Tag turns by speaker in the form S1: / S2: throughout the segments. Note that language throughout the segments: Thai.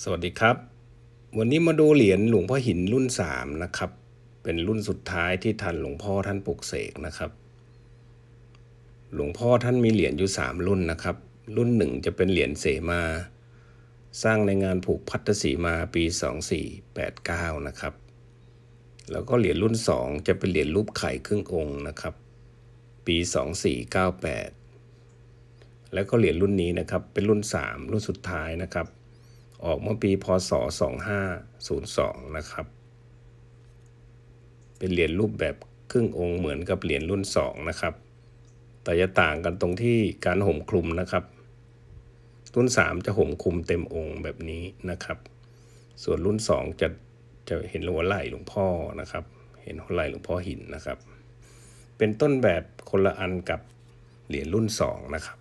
S1: สวัสดีครับ วันนี้มาดูเหรียญหลวงพ่อหินรุ่นสามนะครับ เป็นรุ่นสุดท้ายที่ทันหลวงพ่อท่านปลุกเสกนะครับ หลวงพ่อท่านมีเหรียญอยู่สามรุ่นนะครับ รุ่นหนึ่งจะเป็นเหรียญเสมา สร้างในงานผูกพัทธสีมาปี 2489 นะครับ แล้วก็เหรียญรุ่นสองจะเป็นเหรียญรูปไข่ครึ่งองค์นะครับ ปี 2498 แล้วก็เหรียญรุ่นนี้นะครับเป็นรุ่น 3 รุ่นสุดท้ายนะครับ ออกเมื่อปีพศ 2502 นะครับ เป็นเหรียญรูปแบบครึ่งองค์เหมือนกับเหรียญรุ่น 2 นะครับ แต่จะต่างกันตรงที่การห่มคลุมนะครับ รุ่น 3 จะห่มคลุมเต็มองค์แบบนี้นะครับ ส่วนรุ่น 2 จะจะเห็นหัวไหล่หลวงพ่อนะครับ เห็นหัวไหล่หลวงพ่อหินนะครับ เป็นต้นแบบคนละอันกับเหรียญรุ่น 2 นะครับ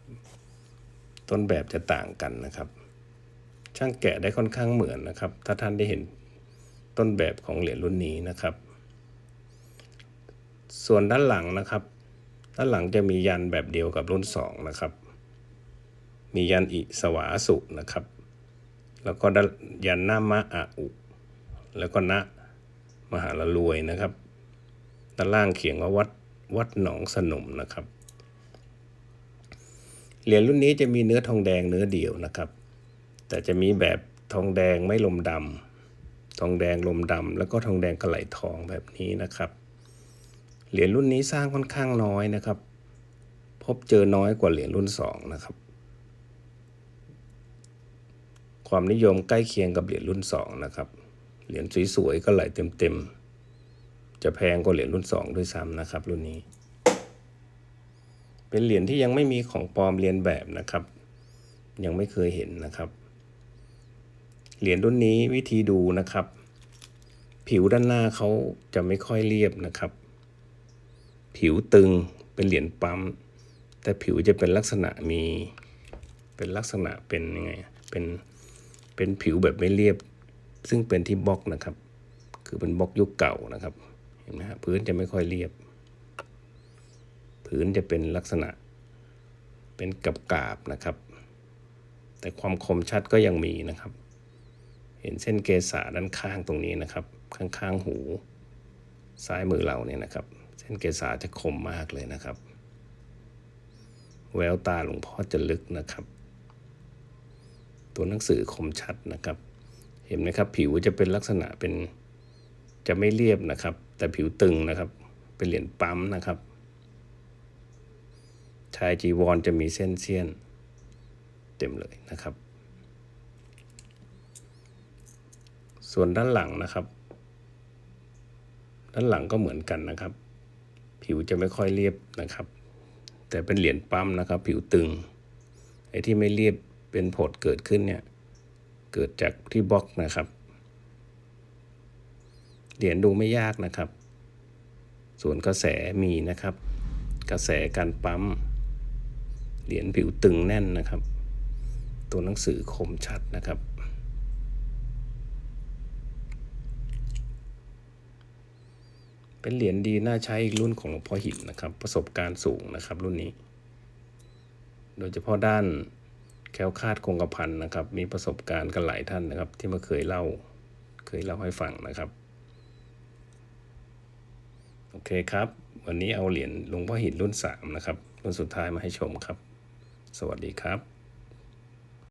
S1: ต้นแบบจะต่างกันนะครับ ช่างแกะได้ค่อนข้างเหมือนนะครับ ถ้าท่านได้เห็นต้นแบบของเหรียญรุ่นนี้นะครับ ส่วนด้านหลังนะครับ ด้านหลังจะมียันแบบเดียวกับรุ่นสองนะครับ มียันอิสวาสุนะครับ แล้วก็ด้านยันหน้ามะอาอุ แล้วก็นะมหาละรวยนะครับ ด้านล่างเขียนว่าวัดวัดหนองสนมนะครับ เหรียญรุ่นนี้จะมีเนื้อทองแดงเนื้อเดียวนะครับ แต่จะมีแบบทองแดงไม่ลมดำทองแดงลมดำแล้วก็ทองแดงกระไหลทองแบบนี้นะครับ เหรียญรุ่นนี้สร้างค่อนข้างน้อยนะครับ พบเจอน้อยกว่าเหรียญรุ่นสองนะครับ ความนิยมใกล้เคียงกับเหรียญรุ่นสองนะครับ เหรียญสวยๆก็ไหลเต็มๆ จะแพงกว่าเหรียญรุ่นสองด้วยซ้ำนะครับรุ่นนี้ เป็นเหรียญที่ยังไม่มีของปลอมเรียนแบบนะครับ ยังไม่เคยเห็นนะครับ เหรียญรุ่นนี้วิธีดูนะครับ ผิวด้านหน้าเขาจะไม่ค่อยเรียบนะครับ ผิวตึงเป็นเหรียญปั๊ม แต่ผิวจะเป็นลักษณะมีเป็นลักษณะเป็นยังไงเป็นเป็นผิวแบบไม่เรียบ ซึ่งเป็นที่บล็อกนะครับ คือเป็นบล็อกยุคเก่านะครับเห็นไหมฮะพื้นจะไม่ค่อยเรียบ พื้นจะเป็นลักษณะเป็นกับกาบนะครับ แต่ความคมชัดก็ยังมีนะครับ เห็นเส้นเกษาด้านข้างตรงนี้นะครับ ข้างๆหู ซ้ายมือเราเนี่ยนะครับ เส้นเกษาจะคมมากเลยนะครับ แววตาหลวงพ่อจะลึกนะครับ ตัวหนังสือคมชัดนะครับ เห็นไหมครับ ผิวจะเป็นลักษณะเป็นจะไม่เรียบนะครับ แต่ผิวตึงนะครับ เป็นเหรียญปั๊มนะครับ ชายจีวรจะมีเส้นเสี้ยน เต็มเลยนะครับ ส่วนด้านหลังนะครับ ด้านหลังก็เหมือนกันนะครับ ผิวจะไม่ค่อยเรียบนะครับ แต่เป็นเหรียญปั๊มนะครับ ผิวตึงไอ้ที่ไม่เรียบเป็นผดเกิดขึ้นเนี่ยเกิดจากที่บล็อกนะครับ เหรียญดูไม่ยากนะครับ ส่วนกระแสมีนะครับ กระแสการปั๊ม เหรียญผิวตึงแน่นนะครับ ตัวหนังสือคมชัดนะครับ เป็นเหรียญดีน่าใช้อีกรุ่นของหลวงพ่อหินนะครับ ประสบการณ์สูงนะครับ รุ่นนี้ โดยเฉพาะด้านแคล้วคาดคงกระพันนะครับ มีประสบการณ์กันหลายท่านนะครับ ที่มาเคยเล่าเคยเล่าให้ฟังนะครับ โอเคครับ วันนี้เอาเหรียญหลวงพ่อหินรุ่นสามนะครับรุ่นสุดท้ายมาให้ชมครับ สวัสดีครับ